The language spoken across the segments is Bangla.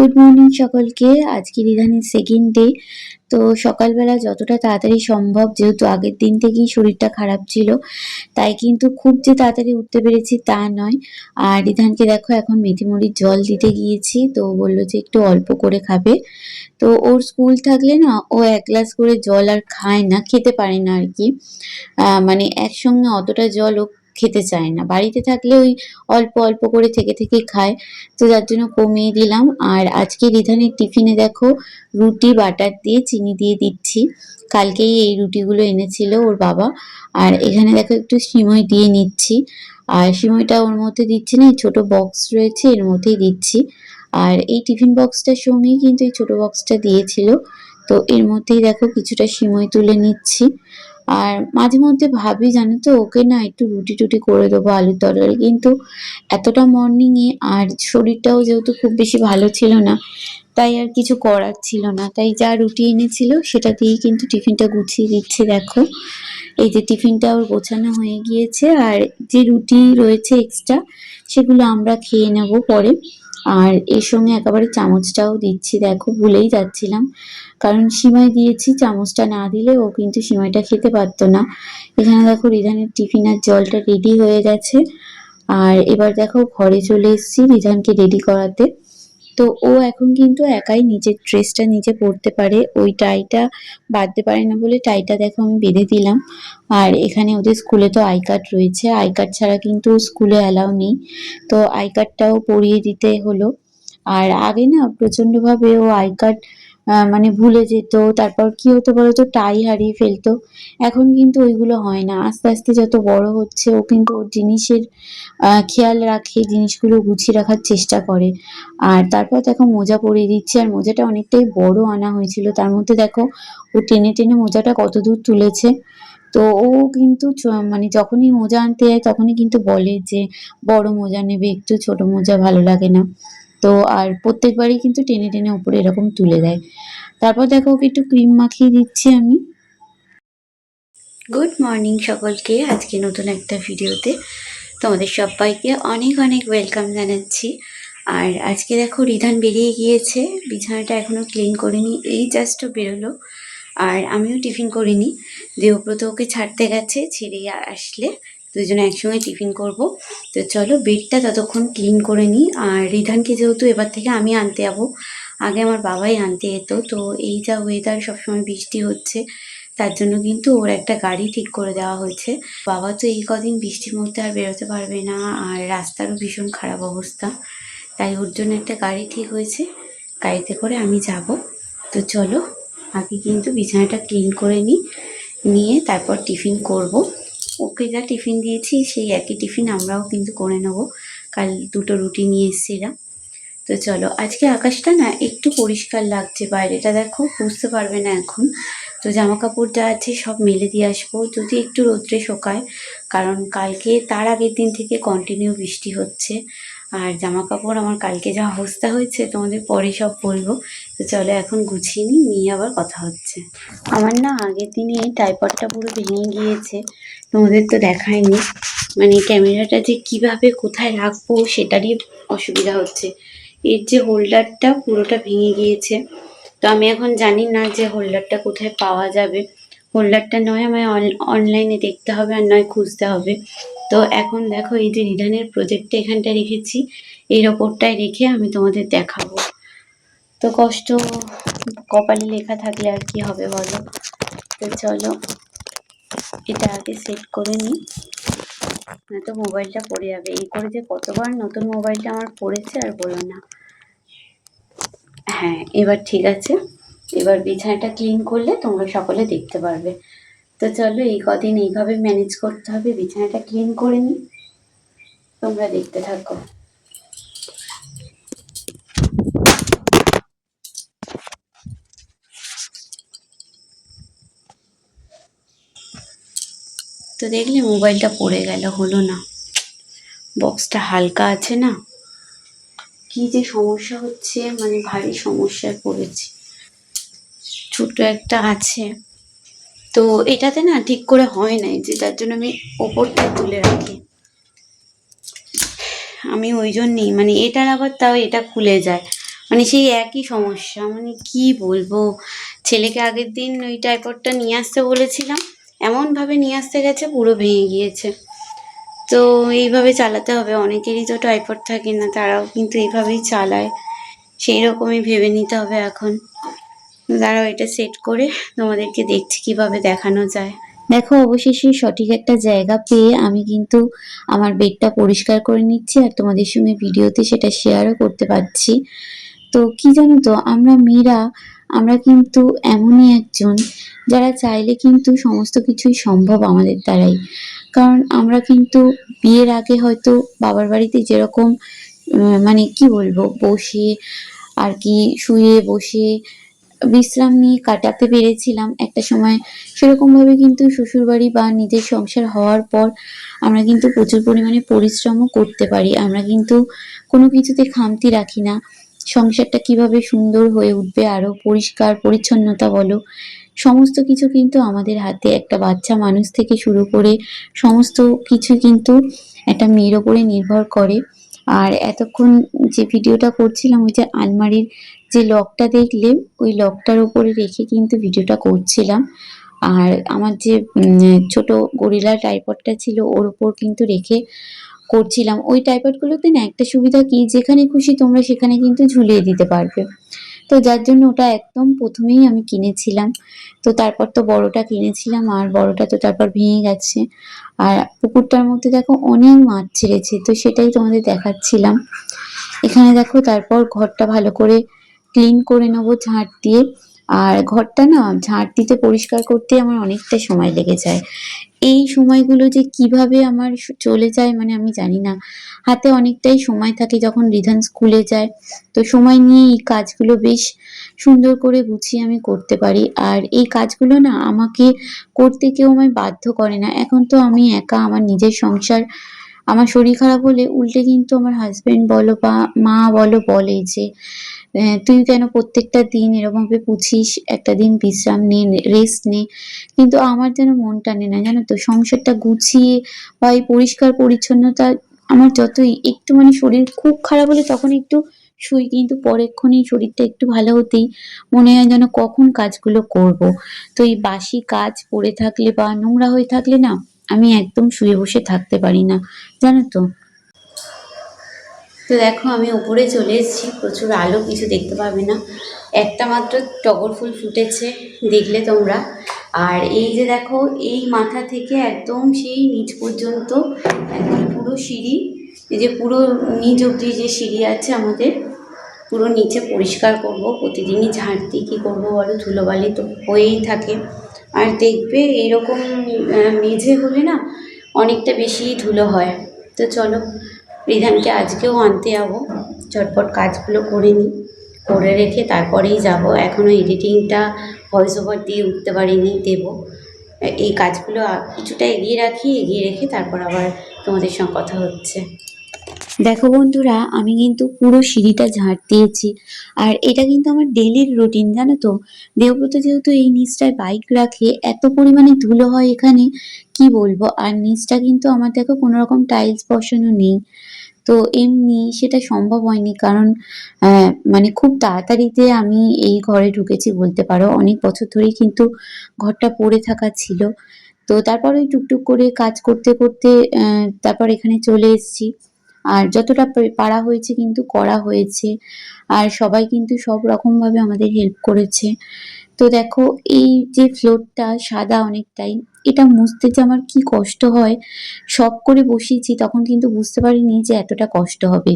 গুড মর্নিং সকলকে। আজকে রিধানের সেকেন্ড ডে তো সকালবেলা যতটা তাড়াতাড়ি সম্ভব, যেহেতু আগের দিন থেকেই শরীরটা খারাপ ছিল, তাই কিন্তু খুব যে তাড়াতাড়ি উঠতে পেরেছি তা নয়। আর রিধানকে দেখো এখন মেথিমুড়ির জল দিতে গিয়েছি, তো বলল যে একটু অল্প করে খাবে। তো ওর স্কুল থাকলে না, ও এক গ্লাস করে জল আর খায় না, খেতে পারে না আর কি। মানে একসঙ্গে অতটা জল ও খেতে চায় না। বাড়িতে থাকলে ওই অল্প অল্প করে থেকে থেকে খায়। তো যার জন্য কমিয়ে দিলাম। আর আজকে রিধানের টিফিনে দেখো, রুটি, বাটার দিয়ে চিনি দিয়ে দিচ্ছি। কালকেই এই রুটিগুলো এনেছিল ওর বাবা। আর এখানে দেখো একটু সিমই দিয়ে নিচ্ছি। আর সিমইটা ওর মধ্যে দিচ্ছি না, এই ছোটো বক্স রয়েছে, এর মধ্যেই দিচ্ছি। আর এই টিফিন বক্সটার সঙ্গেই কিন্তু এই ছোটো বক্সটা দিয়েছিল। তো এর মধ্যেই দেখো কিছুটা সিমই তুলে নিচ্ছি। আর মাঝে মধ্যে ভাবি, জানো তো, ওকে না একটু রুটি টুটি করে দেবো আলুর তরকারি কিন্তু এতটা মর্নিংয়ে আর শরীরটাও যেহেতু খুব বেশি ভালো ছিল না, তাই আর কিছু করার ছিল না। তাই যা রুটি এনেছিল সেটা দিয়েই কিন্তু টিফিনটা গুছিয়ে দিচ্ছে, দেখো। এই যে টিফিনটা ওর গোছানো হয়ে গিয়েছে, আর যে রুটি রয়েছে এক্সট্রা সেগুলো আমরা খেয়ে নেব পরে। আর এর সঙ্গে একেবারে চামচটাও দিচ্ছি, দেখো, ভুলেই যাচ্ছিলাম। কারণ সিমাই দিয়েছি, চামচটা না দিলে ও কিন্তু সিমাইটা খেতে পারতো না। এখানে দেখো, রিধানের টিফিন আর জলটা রেডি হয়ে গেছে। আর এবার দেখো, ঘরে চলে এসেছি রিধানকে রেডি করাতে। তো ও এখন কিন্তু একাই নিজের ড্রেসটা নিজে পরতে পারে। ওই টাইটা বাঁধতে পারে না বলে টাইটা দেখো আমি বেঁধে দিলাম। আর এখানে ওদের স্কুলে তো আই কার্ড রয়েছে। আই কার্ড ছাড়া কিন্তু স্কুলে অ্যালাউ নেই। তো আই কার্ডটাও পরিয়ে দিতে হলো। আর আগে না প্রচণ্ডভাবে ও আই কার্ড মানে ভুলে যেত, তারপর কি হতো বলতো, টাই হারিয়ে ফেলতো। এখন কিন্তু ওইগুলো হয় না। আস্তে আস্তে যত বড় হচ্ছে, ও কিন্তু ওর জিনিসের খেয়াল রাখে, জিনিসগুলো গুছিয়ে রাখার চেষ্টা করে। আর তারপর দেখো মোজা পরিয়ে দিচ্ছে, আর মোজাটা অনেকটাই বড় আনা হয়েছিল। তার মধ্যে দেখো, ও টেনে টেনে মোজাটা কত দূর তুলেছে। তো ও কিন্তু মানে যখনই মোজা আনতে যায়, তখনই কিন্তু বলে যে, বড় মোজা নেবে, একটু ছোট মোজা ভালো লাগে না। তো আর প্রত্যেকবারই কিন্তু টেনে টেনে উপরে এরকম তুলে দেয়। তারপর দেখো ওকে একটু ক্রিম মাখিয়ে দিচ্ছি আমি। গুড মর্নিং সকলকে, আজকে নতুন একটা ভিডিওতে তোমাদের সবাইকে অনেক অনেক ওয়েলকাম জানাচ্ছি। আর আজকে দেখো রিধান বেরিয়ে গিয়েছে, বিছানাটা এখনও ক্লিন করিনি, এই জাস্ট বেরোলো। আর আমিও টিফিন করিনি দেবব্রত ওকে ছাড়তে গেছে, ছেড়ে আসলে দুজনে একসঙ্গে টিফিন করব। তো চলো, বেডটা ততক্ষণ ক্লিন করে নিই। আর রিধানকে যেহেতু এবার থেকে আমি আনতে যাব, আগে আমার বাবাই আনতে যেত। তো এই যা ওয়েদার সবসময় বৃষ্টি হচ্ছে, তার জন্য কিন্তু ওর একটা গাড়ি ঠিক করে দেওয়া হয়েছে। বাবা তো এই কদিন বৃষ্টির মধ্যে আর বেরোতে পারবে না, আর রাস্তারও ভীষণ খারাপ অবস্থা। তাই ওর জন্য একটা গাড়ি ঠিক হয়েছে, গাড়িতে করে আমি যাব। তো চলো, আগে কিন্তু বিছানাটা ক্লিন করে নিই, নিয়ে তারপর টিফিন করব। ওকে যা টিফিন দিয়েছি, সেই একই টিফিন আমরাও কিন্তু করে নেব। কাল দুটো রুটি নিয়ে এসেছিলাম। তো চলো, আজকে আকাশটা না একটু পরিষ্কার লাগছে বাইরেটা, দেখো, বুঝতে পারবে না এখন। তো জামা কাপড় যা আছে সব মেলে দিয়ে আসব। যদি একটু রোদ্রে শোকায়, কারণ কালকে তার আগের দিন থেকে কন্টিনিউ বৃষ্টি হচ্ছে। আর জামা কাপড় আমার কালকে যা অবস্থা হয়েছে, তোমাদের পরে সব বলব। তো চলো এখন গুছিয়ে নিই, নিয়ে আবার কথা হচ্ছে। আমার না আগের দিনে টাইপডটা পুরো ভেঙে গিয়েছে, তোমাদের তো দেখায়নি। মানে ক্যামেরাটা যে কীভাবে কোথায় রাখব সেটারই অসুবিধা হচ্ছে। এর যে হোল্ডারটা পুরোটা ভেঙে গিয়েছে। তো আমি এখন জানি না যে হোল্ডারটা কোথায় পাওয়া যাবে। হোল্ডারটা নয়, আমায় অনলাইনে দেখতে হবে আর নয়, খুঁজতে হবে। তো এখন দেখো এই যে রিটার্নের প্রজেক্টটা এখানটা রেখেছি এর ওপরটায় রেখে আমি তোমাদের দেখাবো। তো কষ্ট কপালে লেখা থাকলে আর কি হবে বলো? তো চলো, এটা আগে সেট করে নিই। না তো মোবাইলটা পড়ে যাবে। এই করে যে কতবার নতুন মোবাইলটা আমার পড়েছে আর বলো না। হ্যাঁ এবার ঠিক আছে। এবার বিছানাটা ক্লিন করলে তোমরা সকলে দেখতে পারবে। তো চলো এই কদিন এইভাবে ম্যানেজ করতে হবে, বিছানাটা ক্লিন করে নিই। তোমরা দেখতে থাকো। তো দেখলে মোবাইলটা পড়ে গেল, হলো না। বক্সটা হালকা আছে না? কি যে সমস্যা হচ্ছে মানে ভারী সমস্যায় পড়েছি। ছোট একটা আছে। তো এটাতে না ঠিক করে হয় নাই যে তার জন্য আমি ওপরটা তুলে রাখি। আমি ওই জন্যেই মানে এটার আবার তাও এটা খুলে যায়। মানে সেই একই সমস্যা মানে কি বলব? ছেলেকে আগের দিন ওই টাইপডটা নিয়ে আসতে বলেছিলাম, এমনভাবে নিয়ে আসতে গেছে, পুরো ভেঙে গিয়েছে। তো এইভাবে চালাতে হবে, অনেকেরই তো টাইপড থাকে না, তারাও কিন্তু এইভাবেই চালায়। সেই রকমই ভেবে নিতে হবে এখন। দাঁড়াও, এটা সেট করে তোমাদেরকে দেখছি কীভাবে দেখানো যায়। দেখো, অবশেষে সঠিক একটা জায়গা পেয়ে আমি কিন্তু আমার বেডটা পরিষ্কার করে নিচ্ছি আর তোমাদের সঙ্গে ভিডিওতে সেটা শেয়ারও করতে পারছি। তো কি জানো তো, আমরা মেয়েরা, আমরা কিন্তু এমনই একজন যারা চাইলে কিন্তু সমস্ত কিছুই সম্ভব আমাদের দ্বারাই। কারণ আমরা কিন্তু বিয়ের আগে হয়তো বাবার বাড়িতে যেরকম মানে কি বলব, বসে আর কি শুয়ে বসে বিশ্রাম নিয়ে কাটাতে পেরেছিলাম। একটা সময় সেরকমভাবে কিন্তু শ্বশুরবাড়ি বা নিজের সংসার হওয়ার পর আমরা কিন্তু প্রচুর পরিমাণে পরিশ্রমও করতে পারি। আমরা কিন্তু কোনো কিছুতে খামতি রাখি না। সংসারটা কীভাবে সুন্দর হয়ে উঠবে আরও পরিষ্কার পরিচ্ছন্নতা বলো। সমস্ত কিছু কিন্তু আমাদের হাতে। একটা বাচ্চা মানুষ থেকে শুরু করে সমস্ত কিছু কিন্তু একটা মেয়ের ওপরে নির্ভর করে। আর এতক্ষণ যে ভিডিওটা করছিলাম ওই যে আলমারির যে লকটা দেখলে ওই লকটার উপরে রেখে কিন্তু ভিডিওটা করছিলাম। আর আমার যে ছোট গরিলা টাইপডটা ছিল, ওর উপর কিন্তু রেখে করছিলাম। ওই টাইপডগুলোতে না একটা সুবিধা কি, যেখানে খুশি তোমরা সেখানে কিন্তু ঝুলিয়ে দিতে পারবে। তো যার জন্য ওটা একদম প্রথমেই আমি কিনেছিলাম। তো তারপর তো বড়টা কিনেছিলাম, আর বড়টা তো তারপর ভেঙে গেছে। আর পুকুরটার মধ্যে দেখো অনেক মাছ ছেড়েছে, তো সেটাই তোমাদের দেখাচ্ছিলাম। এখানে দেখো তারপর ঘরটা ভালো করে ক্লিন করে নেব ঝাঁট দিয়ে। আর ঘরটা না, ঝাঁট দিতে পরিষ্কার করতে আমার অনেকটা সময় লেগে যায়। এই সময়গুলো যে কীভাবে আমার চলে যায় মানে আমি জানি না। হাতে অনেকটাই সময় থাকে যখন রিধান স্কুলে যায়। তো সময় নিয়ে এই কাজগুলো বেশ সুন্দর করে গুছিয়ে আমি করতে পারি। আর এই কাজগুলো না আমাকে করতে কেউ আমায় বাধ্য করে না। এখন তো আমি একা আমার নিজের সংসার আমার শরীর খারাপ হলে উল্টে কিন্তু আমার হাজবেন্ড বলো বা মা বলো বলে যে তুই কেন প্রত্যেকটা দিন এরকমভাবে পুছিস? একটা দিন বিশ্রাম নে রেস্ট নে। কিন্তু আমার যেন মন টানে না, জানো তো? সংসারটা গুছিয়ে বা এই পরিষ্কার পরিচ্ছন্নতা আমার যতই একটু মানে শরীর খুব খারাপ হলে তখন একটু শুই, কিন্তু পরেক্ষণে শরীরটা একটু ভালো হতেই মনে হয় যেন কখন কাজগুলো করব। তো এই বাসি কাজ পড়ে থাকলে বা নোংরা হয়ে থাকলে না আমি একদম শুয়ে বসে থাকতে পারি না, জানো তো। তো দেখো, আমি উপরে চলে এসেছি, প্রচুর আলো, কিছু দেখতে পাবে না। একটা মাত্র টগর ফুল ফুটেছে, দেখলে তোমরা। আর এই যে দেখো, এই মাথা থেকে একদম সেই নিচ পর্যন্ত, একদম পুরো সিঁড়ি, এই যে পুরো নিচ অবধি যে সিঁড়ি আছে আমাদের, পুরো নিচে পরিষ্কার করব, প্রতিদিনই দিয়ে কী করব বলো, ধুলোবালি তো হয়েই থাকে। আর দেখবে এইরকম মেঝে হলে না অনেকটা বেশি ধুলো হয়। তো চলো, রিধানকে আজকেও আনতে যাব। ঝটপট কাজগুলো করে নিই, করে রেখে তারপরেই যাব। এখনও এডিটিংটা ভয়েস ওভার দিয়ে উঠতে পারিনি, দেবো। এই কাজগুলো কিছুটা এগিয়ে রাখি, এগিয়ে রেখে তারপর আবার তোমাদের সঙ্গে কথা হচ্ছে। দেখো বন্ধুরা, আমি কিন্তু পুরো সিঁড়িটা ঝাঁট দিয়েছি। আর এটা কিন্তু আমার ডেলির রুটিন জানো তো? দেবব্রত যেহেতু এই নিচটায় বাইক রাখে, এত পরিমাণে ধুলো হয় এখানে, কি বলব? আর নিচটা কিন্তু আমার দেখো কোনো রকম টাইলস বসানো নেই। তো এমনি সেটা সম্ভব হয়নি কারণ মানে খুব তাড়াতাড়িতে আমি এই ঘরে ঢুকেছি বলতে পারো। অনেক বছর ধরেই কিন্তু ঘরটা পড়ে থাকা ছিল। তো তারপর ওই টুকটুক করে কাজ করতে করতে তারপর এখানে চলে এসেছি। আর যতটা পারা হয়েছে কিন্তু করা হয়েছে। আর সবাই কিন্তু সব রকম ভাবে আমাদের হেল্প করেছে। তো দেখো, এই যে ফ্লোরটা সাদা অনেকটাই, এটা মুছতে যে আমার কি কষ্ট হয় সব করে বসিয়েছি, তখন কিন্তু বুঝতে পারিনি যে এতটা কষ্ট হবে।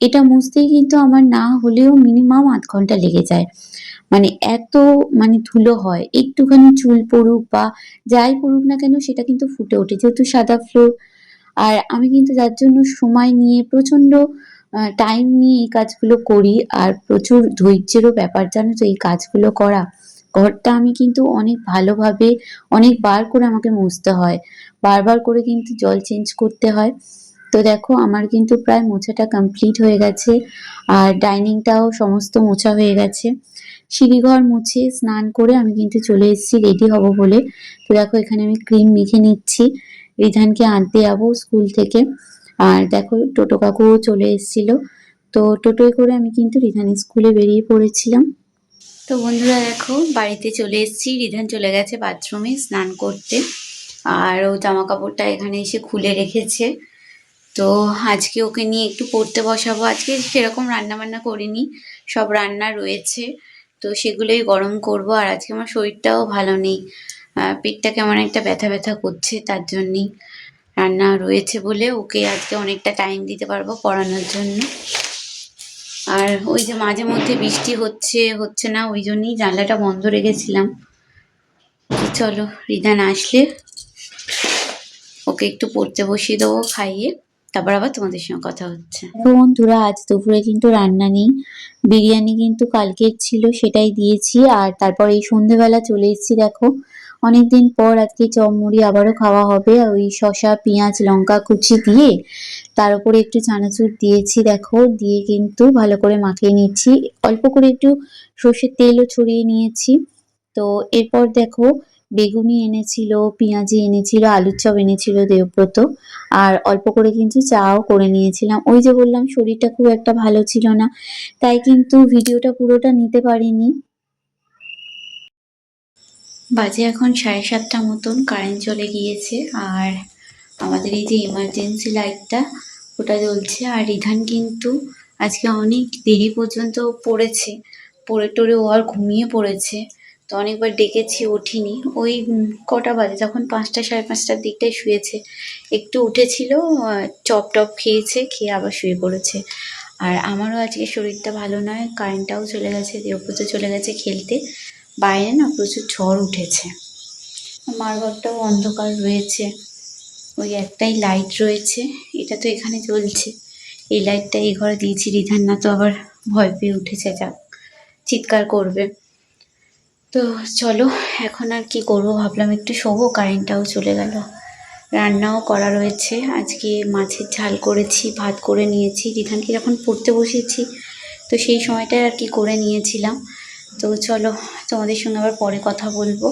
এটা মুছতেই কিন্তু আমার না হলেও মিনিমাম আধ ঘণ্টা লেগে যায়। মানে এত মানে ধুলো হয়, একটুখানি চুল পড়ুক বা যাই পড়ুক না কেন, সেটা কিন্তু ফুটে ওঠে। যেহেতু সাদা ফ্লোর আর আমি কিন্তু যার জন্য সময় নিয়ে প্রচণ্ড টাইম নিয়ে এই কাজগুলো করি আর প্রচুর ধৈর্যেরও ব্যাপার জানো তো এই কাজগুলো করা। ঘরটা আমি কিন্তু অনেক ভালোভাবে, অনেকবার করে আমাকে মুছতে হয়। বারবার করে কিন্তু জল চেঞ্জ করতে হয়। তো দেখো আমার কিন্তু প্রায় মোছাটা কমপ্লিট হয়ে গেছে আর ডাইনিংটাও সমস্ত মোছা হয়ে গেছে। সিঁড়িঘর মুছে স্নান করে আমি কিন্তু চলে এসেছি রেডি হব বলে। তো দেখো এখানে আমি ক্রিম মেখে নিচ্ছি। রিধানকে আনতে যাব স্কুল থেকে। আর দেখো, টোটো কাকুও চলে এসেছিল। তো টোটোয় করে আমি কিন্তু রিধান স্কুলে বেরিয়ে পড়েছিলাম। তো বন্ধুরা দেখো, বাড়িতে চলে এসেছি। রিধান চলে গেছে বাথরুমে স্নান করতে। আর ও জামা কাপড়টা এখানে এসে খুলে রেখেছে। তো আজকে ওকে নিয়ে একটু পড়তে বসাবো। আজকে সেরকম রান্না বান্না করিনি, সব রান্না রয়েছে। তো সেগুলোই গরম করব। আর আজকে আমার শরীরটাও ভালো নেই। পেটটা কেমন একটা ব্যথা ব্যথা করছে তার জন্যই। রান্না রয়েছে বলে ওকে আজকে অনেকটা টাইম দিতে পারব পড়ানোর জন্য। আর ওই যে মাঝে মধ্যে বৃষ্টি হচ্ছে হচ্ছে না, ওই জন্যই জানলাটা বন্ধ রেখেছিলাম। চলো রিধান আসলে ওকে একটু পড়তে বসিয়ে দেবো, খাইয়ে তারপর আবার তোমাদের সঙ্গে কথা হচ্ছে। বন্ধুরা, আজ দুপুরে কিন্তু রান্না নেই। বিরিয়ানি কিন্তু কালকের ছিল, সেটাই দিয়েছি। আর তারপর এই সন্ধেবেলা চলে এসেছি, দেখো অনেকদিন পর আজকে চমমুড়ি আবারও খাওয়া হবে। ওই শসা, পেঁয়াজ, লঙ্কা কুচি দিয়ে তার উপরে একটু চানাচুর দিয়েছি, দেখো। দিয়ে কিন্তু ভালো করে মাখিয়ে নিচ্ছি। অল্প করে একটু সর্ষের তেলও ছড়িয়ে নিয়েছি। তো এরপর দেখো, বেগুনি এনেছিল, পেঁয়াজি এনেছিল, আলুর চপ এনেছিল দেবব্রত। আর অল্প করে কিন্তু চাও করে নিয়েছিলাম। ওই যে বললাম, শরীরটা খুব একটা ভালো ছিল না, তাই কিন্তু ভিডিওটা পুরোটা নিতে পারিনি। বাজে এখন সাড়ে সাতটা মতন কারেন্ট চলে গিয়েছে। আর আমাদের এই যে ইমার্জেন্সি লাইটটা ওটা জ্বলছে। আর রিধান কিন্তু আজকে অনেক দেরি পর্যন্ত পড়েছে। পড়ে টড়ে ও আর ঘুমিয়ে পড়েছে। তো অনেকবার ডেকেছি, ওঠিনি। ওই কটা বাজে তখন পাঁচটা, সাড়ে পাঁচটার দিকটায় শুয়েছে। একটু উঠেছিল, চপ টপ খেয়েছে, খেয়ে আবার শুয়ে পড়েছে। আর আমারও আজকে শরীরটা ভালো নয় কারেন্টটাও চলে গেছে দেবব্রত চলে গেছে খেলতে। বাইরে না প্রচুর ঝড় উঠেছে। আমার ঘরটাও অন্ধকার রয়েছে। ওই একটাই লাইট রয়েছে। এটা তো এখানে জ্বলছে এই লাইটটা এই ঘরে দিয়েছি। রিধান না তো আবার ভয় পেয়ে উঠেছে। যাক চিৎকার করবে। তো চলো, এখন আর কি করব? ভাবলাম একটু শোবো। কারেন্টটাও চলে গেল। রান্নাও করা রয়েছে। আজকে মাছের ঝাল করেছি, ভাত করে নিয়েছি। রিধানকে যখন পড়তে বসেছি, তো সেই সময়টায় আর কি করে নিয়েছিলাম। তো চলো তোমাদের সঙ্গে আবার পরে কথা বলব।